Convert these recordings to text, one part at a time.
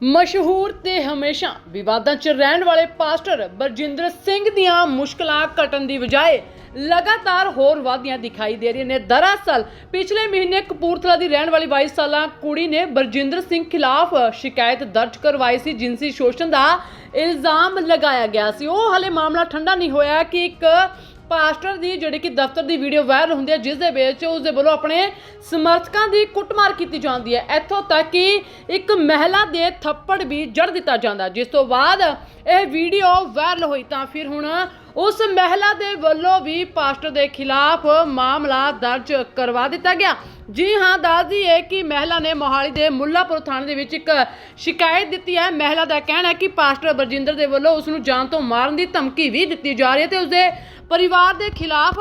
ਮਸ਼ਹੂਰ ਤੇ ਹਮੇਸ਼ਾ ਵਿਵਾਦਾਂ 'ਚ ਰਹਿਣ ਵਾਲੇ ਪਾਸਟਰ ਬਰਜਿੰਦਰ ਸਿੰਘ ਦੀਆਂ ਮੁਸ਼ਕਲਾਂ ਘਟਣ ਦੀ ਬਜਾਏ ਲਗਾਤਾਰ ਹੋਰ ਵਧਦੀਆਂ ਦਿਖਾਈ ਦੇ ਰਹੀਆਂ ਨੇ। ਦਰਅਸਲ, ਪਿਛਲੇ ਮਹੀਨੇ ਕਪੂਰਥਲਾ ਦੀ ਰਹਿਣ ਵਾਲੀ 22 ਸਾਲਾ ਕੁੜੀ ਨੇ ਬਰਜਿੰਦਰ ਸਿੰਘ ਖਿਲਾਫ ਸ਼ਿਕਾਇਤ ਦਰਜ ਕਰਵਾਈ ਸੀ ਜਿੰਸੀ ਸ਼ੋਸ਼ਣ ਦਾ ਇਲਜ਼ਾਮ ਲਗਾਇਆ ਗਿਆ ਸੀ। ਉਹ ਹਲੇ ਮਾਮਲਾ ਠੰਡਾ ਨਹੀਂ ਹੋਇਆ ਕਿ ਇੱਕ ਪਾਸਟਰ ਦੀ ਜਿਹੜੀ ਕਿ ਦਫ਼ਤਰ ਦੀ ਵੀਡੀਓ ਵਾਇਰਲ ਹੁੰਦੀ ਹੈ, ਜਿਸ ਦੇ ਵਿੱਚ ਉਸ ਦੇ ਵੱਲੋਂ ਆਪਣੇ ਸਮਰਥਕਾਂ ਦੀ ਕੁੱਟਮਾਰ ਕੀਤੀ ਜਾਂਦੀ ਹੈ। ਇੱਥੋਂ ਤੱਕ ਕਿ ਇੱਕ ਮਹਿਲਾ ਦੇ ਥੱਪੜ ਵੀ ਜੜ ਦਿੱਤਾ ਜਾਂਦਾ। ਜਿਸ ਤੋਂ ਬਾਅਦ ਇਹ ਵੀਡੀਓ ਵਾਇਰਲ ਹੋਈ ਤਾਂ ਫਿਰ ਹੁਣ ਉਸ ਮਹਿਲਾ ਦੇ ਵੱਲੋਂ ਵੀ ਪਾਸਟਰ ਦੇ ਖਿਲਾਫ ਮਾਮਲਾ ਦਰਜ ਕਰਵਾ ਦਿੱਤਾ ਗਿਆ। ਜੀ ਹਾਂ ਦੱਸਦੀ ਹੈ ਕਿ ਮਹਿਲਾ ਨੇ ਮੋਹਾਲੀ ਦੇ ਮੁੱਲਾਪੁਰ ਥਾਣੇ ਦੇ ਵਿੱਚ ਇੱਕ ਸ਼ਿਕਾਇਤ ਦਿੱਤੀ ਹੈ। ਮਹਿਲਾ ਦਾ ਕਹਿਣਾ ਹੈ ਕਿ ਪਾਸਟਰ ਬਰਜਿੰਦਰ ਦੇ ਵੱਲੋਂ ਉਸ ਨੂੰ ਜਾਨ ਤੋਂ ਮਾਰਨ ਦੀ ਧਮਕੀ ਵੀ ਦਿੱਤੀ ਜਾ ਰਹੀ ਹੈ ਤੇ ਉਸਦੇ ਪਰਿਵਾਰ ਦੇ ਖਿਲਾਫ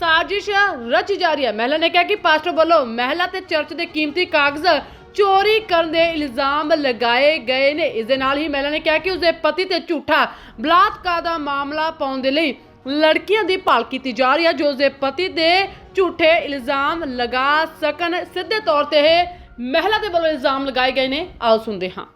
ਸਾਜ਼ਿਸ਼ ਰਚੀ ਜਾ ਰਹੀ ਹੈ। ਮਹਿਲਾ ਨੇ ਕਿਹਾ ਕਿ ਪਾਸਟਰ ਵੱਲੋਂ ਮਹਿਲਾ ਤੇ ਚਰਚ ਦੇ ਕੀਮਤੀ ਕਾਗਜ਼ ਚੋਰੀ ਕਰਨ ਦੇ ਇਲਜ਼ਾਮ ਲਗਾਏ ਗਏ ਨੇ। ਇਸ ਦੇ ਨਾਲ ਹੀ ਮਹਿਲਾ ਨੇ ਕਿਹਾ ਕਿ ਉਸਦੇ ਪਤੀ ਤੇ ਝੂਠਾ ਬਲਾਤਕਾਰ ਦਾ ਮਾਮਲਾ ਪਾਉਣ ਦੇ ਲਈ ਲੜਕੀਆਂ ਦੀ ਭਾਲ ਕੀਤੀ ਜਾ ਰਹੀ ਹੈ, ਜੋ ਉਸਦੇ ਪਤੀ ਦੇ ਝੂਠੇ ਇਲਜ਼ਾਮ ਲਗਾ ਸਕਣ। ਸਿੱਧੇ ਤੌਰ ਤੇ ਇਹ ਮਹਿਲਾ ਦੇ ਵੱਲੋਂ ਇਲਜ਼ਾਮ ਲਗਾਏ ਗਏ ਨੇ। ਆਓ ਸੁਣਦੇ ਹਾਂ।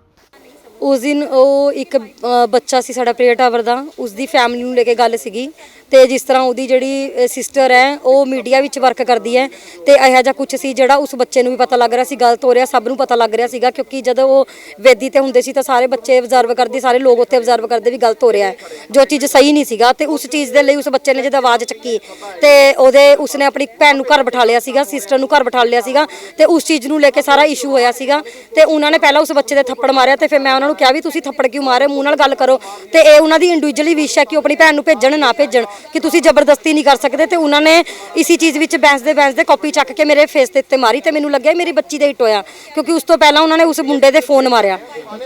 ਉਸ ਦਿਨ ਉਹ ਇੱਕ ਅ, ਬੱਚਾ ਸੀ ਸਾਡਾ ਪ੍ਰੇ ਟਾਵਰ ਦਾ ਉਸ ਦੀ ਫੈਮਿਲੀ ਨੂੰ ਲੈ ਕੇ ਗੱਲ ਸੀਗੀ ਤੇ ਜਿਸ ਤਰ੍ਹਾਂ ਉਹਦੀ ਜਿਹੜੀ ਸਿਸਟਰ ਹੈ ਉਹ ਮੀਡੀਆ ਵਿੱਚ ਵਰਕ ਕਰਦੀ ਹੈ ਤੇ ਇਹੋ ਜਿਹਾ ਕੁਝ ਸੀ ਜਿਹੜਾ ਉਸ ਬੱਚੇ ਨੂੰ ਵੀ ਪਤਾ ਲੱਗ ਰਿਹਾ ਸੀ ਗਲਤ ਹੋ ਰਿਹਾ ਸਭ ਨੂੰ ਪਤਾ ਲੱਗ ਰਿਹਾ ਸੀਗਾ ਕਿਉਂਕਿ ਜਦੋਂ ਉਹ ਵੇਦੀ ਤੇ ਹੁੰਦੇ ਸੀ ਤਾਂ ਸਾਰੇ ਬੱਚੇ ਅਬਜ਼ਰਵ ਕਰਦੇ ਸਾਰੇ ਲੋਕ ਉੱਥੇ ਅਬਜ਼ਰਵ ਕਰਦੇ ਵੀ ਗਲਤ ਹੋ ਰਿਹਾ ਹੈ ਜੋ ਚੀਜ਼ ਸਹੀ ਨਹੀਂ ਸੀਗਾ ਤੇ ਉਸ ਚੀਜ਼ ਦੇ ਲਈ ਉਸ ਬੱਚੇ ਨੇ ਜਦੋਂ ਆਵਾਜ਼ ਚੱਕੀ ਤੇ ਉਹਦੇ ਉਸਨੇ ਆਪਣੀ ਭੈਣ ਨੂੰ ਘਰ ਬਿਠਾ ਲਿਆ ਸੀਗਾ ਸਿਸਟਰ ਨੂੰ ਘਰ ਬਿਠਾ ਲਿਆ ਸੀਗਾ ਤੇ ਉਸ ਚੀਜ਼ ਨੂੰ ਲੈ ਕੇ ਸਾਰਾ ਇਸ਼ੂ ਹੋਇਆ ਸੀਗਾ ਤੇ ਉਹਨਾਂ ਨੇ ਪਹਿਲਾਂ ਉਸ ਬੱਚੇ ਦੇ ਥੱਪੜ ਮਾਰਿਆ ਤੇ ਫਿਰ ਮੈਂ ਉਹਨਾਂ ਨੂੰ ਕਿਹਾ ਵੀ ਤੁਸੀਂ ਥੱਪੜ ਕਿਉਂ ਮਾਰੇ, ਮੂੰਹ ਨਾਲ ਗੱਲ ਕਰੋ। ਤੇ ਇਹ ਉਹਨਾਂ ਦੀ ਇੰਡੀਵਿਜੂਅਲੀ ਵਿਸ਼ ਹੈ ਕਿ ਉਹ ਆਪਣੀ ਭੈਣ ਨੂੰ ਭੇਜਣ, ਨਾ ਭੇਜਣ, ਕਿ ਤੁਸੀਂ ਜ਼ਬਰਦਸਤੀ ਨਹੀਂ ਕਰ ਸਕਦੇ। ਤੇ ਉਹਨਾਂ ਨੇ ਇਸੀ ਚੀਜ਼ ਵਿੱਚ ਬੈਂਸ ਦੇ ਬੈਂਸ ਦੇ ਕਾਪੀ ਚੱਕ ਕੇ ਮੇਰੇ ਫੇਸ ਦੇ ਉੱਤੇ ਮਾਰੀ ਤੇ ਮੈਨੂੰ ਲੱਗਿਆ ਮੇਰੀ ਬੱਚੀ ਦੇ ਹਿੱਟ ਹੋਇਆ ਕਿਉਂਕਿ ਉਸ ਤੋਂ ਪਹਿਲਾਂ ਉਹਨਾਂ ਨੇ ਉਸ ਮੁੰਡੇ ਦੇ ਫੋਨ ਮਾਰਿਆ।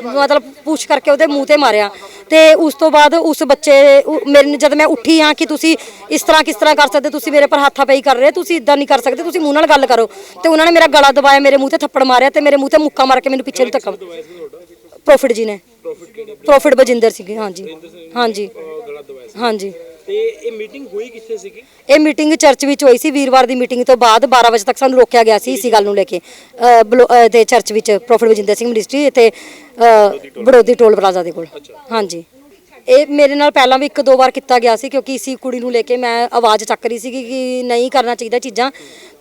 ਮਤਲਬ ਪੁਸ਼ ਕਰਕੇ ਉਹਦੇ ਮੂੰਹ ਤੇ ਮਾਰਿਆ। ਤੇ ਉਸ ਤੋਂ ਬਾਅਦ ਉਸ ਬੱਚੇ ਮੇਰੇ ਜਦ ਮੈਂ ਉੱਠੀ ਆ ਕਿ ਤੁਸੀਂ ਇਸ ਤਰ੍ਹਾਂ ਕਿਸ ਤਰ੍ਹਾਂ ਕਰ ਸਕਦੇ, ਤੁਸੀਂ ਮੇਰੇ ਪਰ ਹੱਥਾਪਾਈ ਕਰ ਰਹੇ ਤੁਸੀਂ ਇਦਾਂ ਨਹੀਂ ਕਰ ਸਕਦੇ, ਤੁਸੀਂ ਮੂੰਹ ਨਾਲ ਗੱਲ ਕਰੋ। ਤੇ ਉਹਨਾਂ ਨੇ ਮੇਰਾ ਗਲਾ ਦਬਾਇਆ, ਮੇਰੇ ਮੂੰਹ ਤੇ ਥੱਪੜ ਮਾਰਿਆ ਤੇ ਮੇਰੇ ਮੂੰਹ ਤੇ ਮੁੱਕਾ ਮਾਰ ਕੇ ਮੈਨੂੰ ਪਿੱਛੇ ਨੂੰ ਧੱਕਾ ਪ੍ਰੋਫਿਟ ਜੀ ਨੇ। ਪ੍ਰੋਫਿਟ ਬਜਿੰਦਰ ਸੀਗੇ ਹਾਂਜੀ। ਹਾਂਜੀ। ਹਾਂਜੀ। ਤੇ ਇਹ ਮੀਟਿੰਗ ਹੋਈ ਕਿੱਥੇ ਸੀਗੀ? ਇਹ ਮੀਟਿੰਗ ਚਰਚ ਵਿੱਚ ਹੋਈ ਸੀ ਵੀਰਵਾਰ ਦੀ ਮੀਟਿੰਗ ਤੋਂ ਬਾਅਦ 12 ਵਜੇ ਤੱਕ ਸਾਨੂੰ ਰੋਕਿਆ ਗਿਆ ਸੀ ਇਸੀ ਗੱਲ ਨੂੰ ਲੈ ਕੇ। ਤੇ ਚਰਚ ਵਿੱਚ ਪ੍ਰੋਫੈਸਰ ਬਜਿੰਦਰ ਸਿੰਘ ਮਿਨਿਸਟਰੀ ਤੇ ਬੜੋਦੀ ਟੋਲ ਪਲਾਜ਼ਾ ਦੇ ਕੋਲ। ਹਾਂਜੀ। ਇਹ ਮੇਰੇ ਨਾਲ ਪਹਿਲਾਂ ਵੀ ਇੱਕ ਦੋ ਵਾਰ ਕੀਤਾ ਗਿਆ ਸੀ ਕਿਉਂਕਿ ਇਸੀ ਕੁੜੀ ਨੂੰ ਲੈ ਕੇ ਮੈਂ ਆਵਾਜ਼ ਚੱਕ ਰਹੀ ਸੀ ਕਿ ਨਹੀਂ ਕਰਨਾ ਚਾਹੀਦਾ ਚੀਜ਼ਾਂ।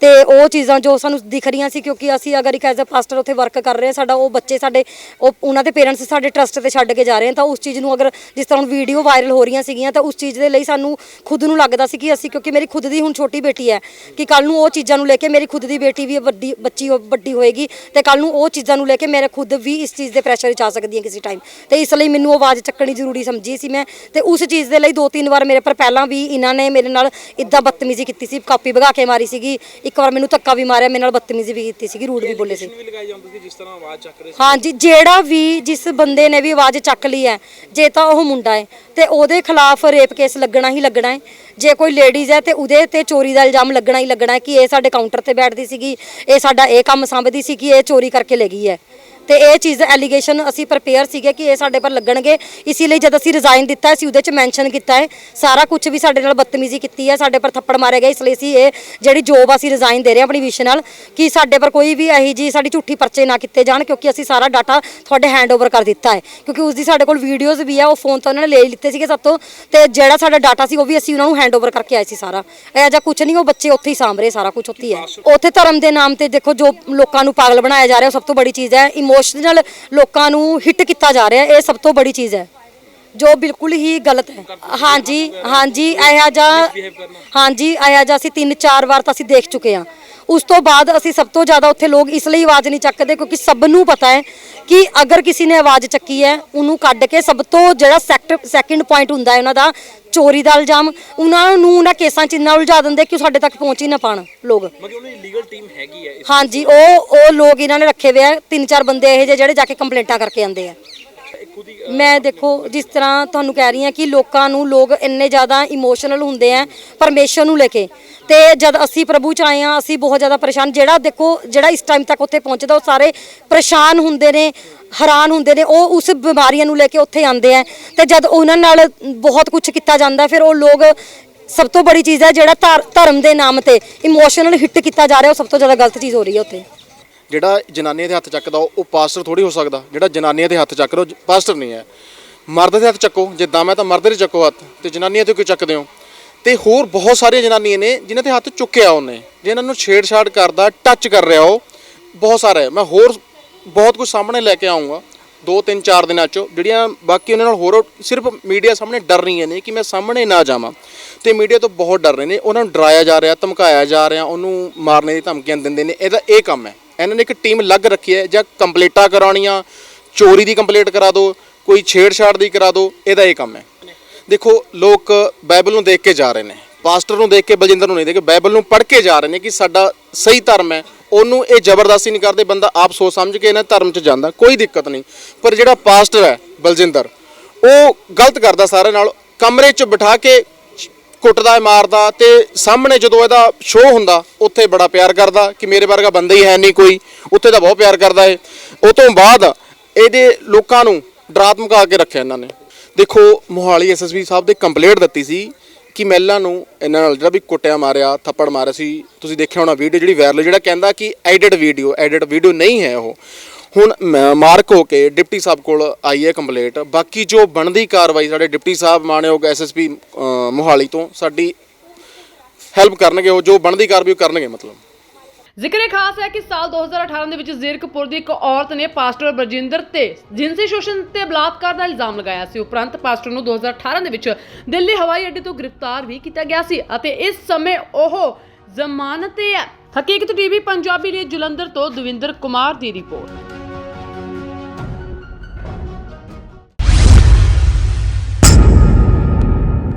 ਤੇ ਉਹ ਚੀਜ਼ਾਂ ਜੋ ਸਾਨੂੰ ਦਿਖ ਰਹੀਆਂ ਸੀ ਕਿਉਂਕਿ ਅਸੀਂ ਅਗਰ ਇੱਕ ਐਜ਼ ਅ ਪਾਸਟਰ ਉੱਥੇ ਵਰਕ ਕਰ ਰਹੇ ਹਾਂ, ਸਾਡਾ ਉਹ ਬੱਚੇ ਸਾਡੇ, ਉਹ ਉਹਨਾਂ ਦੇ ਪੇਰੈਂਟਸ ਸਾਡੇ ਟਰਸਟ ਤੇ ਛੱਡ ਕੇ ਜਾ ਰਹੇ ਹਨ, ਤਾਂ ਉਸ ਚੀਜ਼ ਨੂੰ ਅਗਰ ਜਿਸ ਤਰ੍ਹਾਂ ਹੁਣ ਵੀਡੀਓ ਵਾਇਰਲ ਹੋ ਰਹੀਆਂ ਸੀਗੀਆਂ, ਤਾਂ ਉਸ ਚੀਜ਼ ਦੇ ਲਈ ਸਾਨੂੰ ਖੁਦ ਨੂੰ ਲੱਗਦਾ ਸੀ ਕਿ ਅਸੀਂ ਕਿਉਂਕਿ ਮੇਰੀ ਖੁਦ ਦੀ ਹੁਣ ਛੋਟੀ ਬੇਟੀ ਹੈ ਕਿ ਕੱਲ ਨੂੰ ਉਹ ਚੀਜ਼ਾਂ ਨੂੰ ਲੈ ਕੇ ਮੇਰੀ ਖੁਦ ਦੀ ਬੇਟੀ ਵੀ ਵੱਡੀ, ਬੱਚੀ ਵੱਡੀ ਹੋਏਗੀ ਤੇ ਕੱਲ ਨੂੰ ਉਹ ਚੀਜ਼ਾਂ ਨੂੰ ਲੈ ਕੇ ਮੇਰੇ ਖੁਦ ਵੀ ਇਸ ਚੀਜ਼ ਦੇ ਪ੍ਰੈਸ਼ਰ ਵਿੱਚ ਆ ਸਕਦੀ ਹੈ ਕਿਸੇ ਟਾਈਮ ਤੇ ਇਸ ਲਈ ਮੈਨੂੰ ਆਵਾਜ਼ ਚੱਕਣੀ ਜ਼ਰੂਰੀ ਸਮਝੀ। ਸੀ ਮੈਂ ਤੇ ਉਸ ਚੀਜ਼ ਦੇ ਲਈ ਦੋ ਤਿੰਨ ਵਾਰ ਮੇਰੇ ਪਰ ਪਹਿਲਾਂ ਵੀ ਇਹਨਾਂ ਨੇ ਮੇਰੇ ਨਾਲ ਇਦਾਂ ਬਦਤਮੀਜ਼ੀ ਕੀਤੀ ਸੀ ਕਾਪੀ ਭਗਾ ਕੇ ਮਾਰੀ ਸੀਗੀ। ਇੱਕ ਵਾਰ ਮੈਨੂੰ ਧੱਕਾ ਵੀ ਮਾਰਿਆ ਮੇਰੇ ਨਾਲ ਬਦਤਮੀਜ਼ੀ ਵੀ ਕੀਤੀ ਸੀਗੀ ਰੂਡ ਵੀ ਬੋਲੇ ਸੀ। ਵੀ ਜਾਂਦੇ ਸੀ ਜਿਸ ਤਰ੍ਹਾਂ ਆਵਾਜ਼ ਚੱਕ ਰਹੇ ਸੀ। ਹਾਂਜੀ ਜਿਹੜਾ ਵੀ ਜਿਸ ਬੰਦੇ ਨੇ ਵੀ ਆਵਾਜ਼ ਚੱਕ ਲਈ ਹੈ ਜੇ ਤਾਂ ਉਹ ਮੁੰਡਾ ਹੈ ਤੇ ਉਹਦੇ ਖਿਲਾਫ ਰੇਪ ਕੇਸ ਲੱਗਣਾ ਹੀ ਲੱਗਣਾ ਹੈ। ਜੇ ਕੋਈ ਲੇਡੀਜ਼ ਹੈ ਤੇ ਉਹਦੇ ਤੇ ਚੋਰੀ ਦਾ ਇਲਜ਼ਾਮ ਲੱਗਣਾ ਹੀ ਲੱਗਣਾ ਹੈ ਕਿ ਇਹ ਸਾਡੇ ਕਾਊਂਟਰ ਤੇ ਬੈਠਦੀ ਸੀਗੀ ਇਹ ਸਾਡਾ ਇਹ ਕੰਮ ਸੰਭਦੀ ਸੀ ਕਿ ਇਹ ਚੋਰੀ ਕਰਕੇ ਲੈ ਗਈ ਹੈ। ਤੇ ਇਹ ਚੀਜ਼ ਐਲੀਗੇਸ਼ਨ ਅਸੀਂ ਪ੍ਰਪੇਅਰ ਸੀਗੇ ਕਿ ਇਹ ਸਾਡੇ ਪਰ ਲੱਗਣਗੇ। ਇਸੇ ਲਈ ਜਦ ਅਸੀਂ ਰਿਜ਼ਾਈਨ ਦਿੱਤਾ ਸੀ ਉਹਦੇ ਚ ਮੈਂਸ਼ਨ ਕੀਤਾ ਹੈ। ਸਾਰਾ ਕੁਝ ਵੀ ਸਾਡੇ ਨਾਲ ਬਦਤਮੀਜ਼ੀ ਕੀਤੀ ਹੈ ਸਾਡੇ ਪਰ ਥੱਪੜ ਮਾਰੇ ਗਏ। ਇਸ ਲਈ ਅਸੀਂ ਇਹ ਜਿਹੜੀ ਜੋਬ ਅਸੀਂ ਰਿਜ਼ਾਈਨ ਦੇ ਰਹੇ ਹਾਂ ਆਪਣੀ ਵਿਸ਼ ਨਾਲ ਕਿ ਸਾਡੇ ਪਰ ਕੋਈ ਵੀ ਇਹੀ ਜੀ ਸਾਡੀ ਝੂਠੀ ਪਰਚੇ ਨਾ ਕੀਤੇ ਜਾਣ ਕਿਉਂਕਿ ਅਸੀਂ ਸਾਰਾ ਡਾਟਾ ਤੁਹਾਡੇ ਹੈਂਡਓਵਰ ਕਰ ਦਿੱਤਾ ਹੈ। ਕਿਉਂਕਿ ਉਸ ਦੀ ਸਾਡੇ ਕੋਲ ਵੀਡੀਓਜ਼ ਵੀ ਹੈ ਉਹ ਫੋਨ ਤੋਂ ਉਹਨਾਂ ਨੇ ਲੈ ਲਿੱਤੇ ਸੀਗੇ ਸਾਤੋਂ ਤੇ। ਜਿਹੜਾ ਸਾਡਾ ਡਾਟਾ ਸੀ ਉਹ ਵੀ ਅਸੀਂ ਉਹਨਾਂ ਨੂੰ ਹੈਂਡਓਵਰ ਕਰਕੇ ਆਏ ਸੀ ਸਾਰਾ। ਇਹ ਜਿਹਾ ਕੁਝ ਨਹੀਂ ਉਹ ਬੱਚੇ ਉੱਥੇ ਹੀ ਸਾਂਭ ਰਹੇ ਸਾਰਾ ਕੁਝ ਉੱਥੇ ਹੀ ਹੈ। ਉੱਥੇ ਧਰਮ ਦੇ ਨਾਮ ਤੇ ਦੇਖੋ ਜੋ ਲੋਕਾਂ ਨੂੰ ਪਾਗਲ ਬਣਾਇਆ ਜਾ ਰਿਹਾ ਉਹ ਸਭ ਤੋਂ ਬੜੀ ਚੀਜ਼ ਹੈ। ਨਾਲ ਲੋਕਾਂ ਨੂੰ ਹਿੱਟ ਕੀਤਾ ਜਾ ਰਿਹਾ ਇਹ ਸਭ ਤੋਂ ਬੜੀ ਚੀਜ਼ ਹੈ। ਜੋ ਬਿਲਕੁਲ ਹੀ ਗਲਤ ਹੈ। ਹਾਂਜੀ ਹਾਂਜੀ ਇਹੋ ਜਿਹਾ ਹਾਂਜੀ ਇਹੋ ਜਿਹਾ ਅਸੀਂ ਤਿੰਨ ਚਾਰ ਵਾਰ ਤਾਂ ਅਸੀਂ ਦੇਖ ਚੁੱਕੇ ਹਾਂ। ਉਸ ਤੋਂ ਬਾਅਦ ਅਸੀਂ ਸਭ ਤੋਂ ਜ਼ਿਆਦਾ ਉੱਥੇ ਲੋਕ ਇਸ ਲਈ ਆਵਾਜ਼ ਨਹੀਂ ਚੱਕਦੇ ਕਿਉਂਕਿ ਸਭ ਨੂੰ ਪਤਾ ਹੈ ਕਿ ਅਗਰ ਕਿਸੇ ਨੇ ਆਵਾਜ਼ ਚੱਕੀ ਹੈ ਉਹਨੂੰ ਕੱਢ ਕੇ ਸਭ ਤੋਂ ਜਿਹੜਾ ਸੈਕਿੰਡ ਪੁਆਇੰਟ ਹੁੰਦਾ ਹੈ ਉਹਨਾਂ ਦਾ ਚੋਰੀ ਦਾ ਇਲਜ਼ਾਮ ਉਹਨਾਂ ਨੂੰ ਉਹਨਾਂ ਕੇਸਾਂ 'ਚ ਇੰਨਾ ਉਲਝਾ ਦਿੰਦੇ ਕਿ ਸਾਡੇ ਤੱਕ ਪਹੁੰਚ ਹੀ ਨਾ ਪਾਣ ਲੋਕ। ਹਾਂਜੀ ਉਹ ਉਹ ਲੋਕ ਇਹਨਾਂ ਨੇ ਰੱਖੇ ਹੋਏ ਆ। ਤਿੰਨ ਚਾਰ ਬੰਦੇ ਇਹ ਜਿਹੇ ਜਿਹੜੇ ਜਾ ਕੇ ਕੰਪਲੇਂਟਾਂ ਕਰਕੇ ਆਉਂਦੇ ਆ। ਮੈਂ ਦੇਖੋ, ਜਿਸ ਤਰ੍ਹਾਂ ਤੁਹਾਨੂੰ ਕਹਿ ਰਹੀ ਹਾਂ ਕਿ ਲੋਕਾਂ ਨੂੰ ਲੋਕ ਇੰਨੇ ਜ਼ਿਆਦਾ ਇਮੋਸ਼ਨਲ ਹੁੰਦੇ ਆ ਪਰਮੇਸ਼ਰ ਨੂੰ ਲੈ ਕੇ। ਤੇ ਜਦ ਅਸੀਂ ਪ੍ਰਭੂ ਚ ਆਏ ਆ ਅਸੀਂ ਬਹੁਤ ਜ਼ਿਆਦਾ ਪਰੇਸ਼ਾਨ। ਜਿਹੜਾ ਦੇਖੋ, ਜਿਹੜਾ ਇਸ ਟਾਈਮ ਤੱਕ ਉੱਥੇ ਪਹੁੰਚਦਾ, ਉਹ ਸਾਰੇ ਪਰੇਸ਼ਾਨ ਹੁੰਦੇ ਨੇ, ਹੈਰਾਨ ਹੁੰਦੇ ਨੇ। ਉਹ ਉਸ ਬਿਮਾਰੀਆਂ ਨੂੰ ਲੈ ਕੇ ਉੱਥੇ ਆਉਂਦੇ ਆ। ਤੇ ਜਦ ਉਹਨਾਂ ਨਾਲ ਬਹੁਤ ਕੁਝ ਕੀਤਾ ਜਾਂਦਾ, ਫਿਰ ਉਹ ਲੋਕ ਸਭ ਤੋਂ ਬੜੀ ਚੀਜ਼ ਹੈ ਜਿਹੜਾ ਧਰ- ਧਰਮ ਦੇ ਨਾਮ ਤੇ ਇਮੋਸ਼ਨਲ ਹਿੱਟ ਕੀਤਾ ਜਾ ਰਿਹਾ, ਉਹ ਸਭ ਤੋਂ ਜ਼ਿਆਦਾ ਗਲਤ ਚੀਜ਼ ਹੋ ਰਹੀ ਹੈ ਉੱਥੇ। ਜਿਹੜਾ ਜਨਾਨੀਆਂ ਦੇ ਹੱਥ ਚੱਕਦਾ, ਉਹ ਪਾਸਟਰ ਥੋੜੀ ਹੋ ਸਕਦਾ। ਜਿਹੜਾ ਜਨਾਨੀਆਂ ਦੇ ਹੱਥ ਚੱਕ ਰਿਹਾ ਪਾਸਟਰ ਨਹੀਂ ਹੈ। ਮਰਦ ਦੇ ਹੱਥ ਚੱਕੋ, ਜੇ ਦਮ ਹੈ ਤਾਂ ਮਰਦ ਦੇ ਚੱਕੋ ਹੱਥ। ਤੇ ਜਨਾਨੀਆਂ ਤੇ ਕਿਉਂ ਚੱਕਦੇ ਹੋ? ਤੇ ਹੋਰ ਬਹੁਤ ਸਾਰੀਆਂ ਜਨਾਨੀਆਂ ਨੇ ਜਿਨ੍ਹਾਂ ਦੇ ਹੱਥ ਚੁੱਕਿਆ ਉਹਨੇ ਜਿਨ੍ਹਾਂ ਨੂੰ ਛੇੜਛਾੜ ਕਰਦਾ ਟੱਚ ਕਰ ਰਿਹਾ ਉਹ, ਬਹੁਤ ਸਾਰਾ। ਮੈਂ ਹੋਰ ਬਹੁਤ ਕੁਝ ਸਾਹਮਣੇ ਲੈ ਕੇ ਆਉਂਗਾ ਦੋ, ਤਿੰਨ, ਚਾਰ ਦਿਨਾਂ 'ਚੋਂ। ਜਿਹੜੀਆਂ ਬਾਕੀ ਉਹਨਾਂ ਨਾਲ ਹੋਰ ਸਿਰਫ ਮੀਡੀਆ ਸਾਹਮਣੇ ਡਰ ਰਹੀਆਂ ਨੇ ਕਿ ਮੈਂ ਸਾਹਮਣੇ ਨਾ ਜਾਵਾਂ। ਤੇ ਮੀਡੀਆ ਤੋਂ ਬਹੁਤ ਡਰ ਰਹੇ ਨੇ। ਉਹਨਾਂ ਨੂੰ ਡਰਾਇਆ ਜਾ ਰਿਹਾ, ਧਮਕਾਇਆ ਜਾ ਰਿਹਾ, ਉਹਨੂੰ ਮਾਰਨੇ ਦੀ ਧਮਕੀਆਂ ਦਿੰਦੇ ਨੇ। ਇਹਦਾ ਇਹ ਕੰਮ ਹੈ। ਇਹਨਾਂ ਨੇ ਇੱਕ ਟੀਮ ਲੱਗ ਰੱਖੀ ਹੈ ਜਾਂ ਕੰਪਲੀਟਾਂ ਕਰਾਉਣੀਆਂ, ਚੋਰੀ ਦੀ ਕੰਪਲੀਟ ਕਰਾ ਦਿਓ, ਕੋਈ ਛੇੜਛਾੜ ਦੀ ਕਰਾ ਦਿਓ, ਇਹਦਾ ਇਹ ਕੰਮ ਹੈ। ਦੇਖੋ, ਲੋਕ ਬਾਈਬਲ ਨੂੰ ਦੇਖ ਕੇ ਜਾ ਰਹੇ ਨੇ, ਪਾਸਟਰ ਨੂੰ ਦੇਖ ਕੇ, ਬਲਜਿੰਦਰ ਨੂੰ ਨਹੀਂ ਦੇਖ ਕੇ, ਬਾਈਬਲ ਨੂੰ ਪੜ੍ਹ ਕੇ ਜਾ ਰਹੇ ਨੇ ਕਿ ਸਾਡਾ ਸਹੀ ਧਰਮ ਹੈ, ਉਹਨੂੰ ਇਹ ਜ਼ਬਰਦਸਤੀ ਨਹੀਂ ਕਰਦੇ, ਬੰਦਾ ਆਪ ਸੋਚ ਸਮਝ ਕੇ ਇਹਨਾਂ ਧਰਮ 'ਚ ਜਾਂਦਾ, ਕੋਈ ਦਿੱਕਤ ਨਹੀਂ। ਪਰ ਜਿਹੜਾ ਪਾਸਟਰ ਹੈ, ਬਲਜਿੰਦਰ, ਉਹ ਗਲਤ ਕਰਦਾ ਸਾਰਿਆਂ ਨਾਲ, ਕਮਰੇ 'ਚ ਬਿਠਾ ਕੇ ਕੁੱਟਦਾ, ਮਾਰਦਾ ਤੇ ਸਾਹਮਣੇ ਜਦੋਂ ਇਹਦਾ ਸ਼ੋਅ ਹੁੰਦਾ, ਉੱਥੇ ਬੜਾ ਪਿਆਰ ਕਰਦਾ ਕਿ ਮੇਰੇ ਵਰਗਾ ਬੰਦਾ ਹੀ ਹੈ ਨਹੀਂ ਕੋਈ, ਉੱਥੇ ਤਾਂ ਬਹੁਤ ਪਿਆਰ ਕਰਦਾ ਏ ਉਹ ਤੋਂ ਬਾਅਦ ਇਹਦੇ ਲੋਕਾਂ ਨੂੰ ਡਰਾ ਧਮਕਾ ਕੇ ਰੱਖਿਆ ਇਹਨਾਂ ਨੇ। ਦੇਖੋ, ਮੋਹਾਲੀ ਐਸਐਸਬੀ ਸਾਹਿਬ ਦੇ ਕੰਪਲੇਂਟ ਦਿੱਤੀ ਸੀ ਕਿ ਮਹਿਲਾ ਨੂੰ ਇਹਨਾਂ ਨਾਲ ਜਿਹੜਾ ਵੀ ਕੁੱਟਿਆ ਮਾਰਿਆ, ਥੱਪੜ ਮਾਰਿਆ ਸੀ। ਤੁਸੀਂ ਦੇਖਿਆ ਹੋਣਾ ਵੀਡੀਓ ਜਿਹੜੀ ਵਾਇਰਲ ਜਿਹੜਾ ਕਹਿੰਦਾ ਕਿ ਐਡਿਟ ਵੀਡੀਓ ਐਡਿਟ ਵੀਡੀਓ ਨਹੀਂ ਹੈ ਉਹ। ਹੁਣ ਮ- ਮਾਰਕ ਹੋ ਕੇ ਡਿਪਟੀ ਸਾਹਿਬ ਕੋਲ ਆਈ ਹੈ ਕੰਪਲੇਂਟ। ਬਾਕੀ ਜੋ ਬਣਦੀ ਕਾਰਵਾਈ ਸਾਡੇ ਡਿਪਟੀ ਸਾਹਿਬ ਮਾਨਯੋਗ ਐਸਐਸਪੀ ਮੋਹਾਲੀ ਤੋਂ ਸਾਡੀ ਹੈਲਪ ਕਰਨਗੇ, ਉਹ ਜੋ ਬਣਦੀ ਕਾਰਵਾਈ ਉਹ ਕਰਨਗੇ ਮਤਲਬ। ਜ਼ਿਕਰ ਖਾਸ ਹੈ ਕਿ ਸਾਲ 2018 ਦੇ ਵਿੱਚ ਜ਼ੀਰਕਪੁਰ ਦੀ ਇੱਕ ਔਰਤ ਨੇ ਪਾਸਟਰ ਬਰਜਿੰਦਰ ਤੇ ਜਿਨਸੀ ਸ਼ੋਸ਼ਣ ਤੇ ਬਲਾਤਕਾਰ ਦਾ ਇਲਜ਼ਾਮ ਲਗਾਇਆ ਸੀ। ਉਪਰੰਤ ਪਾਸਟਰ ਨੂੰ 2018 ਦੇ ਵਿੱਚ ਦਿੱਲੀ ਹਵਾਈ ਅੱਡੇ ਤੋਂ ਗ੍ਰਿਫਤਾਰ ਵੀ ਕੀਤਾ ਗਿਆ ਸੀ ਅਤੇ ਇਸ ਸਮੇਂ ਉਹ ਜ਼ਮਾਨਤ ਤੇ ਹੈ। ਹਕੀਕਤ ਟੀਵੀ, ਪੰਜਾਬੀ ਲਈ ਜਲੰਧਰ ਤੋਂ ਦਵਿੰਦਰ ਕੁਮਾਰ ਦੀ ਰਿਪੋਰਟ।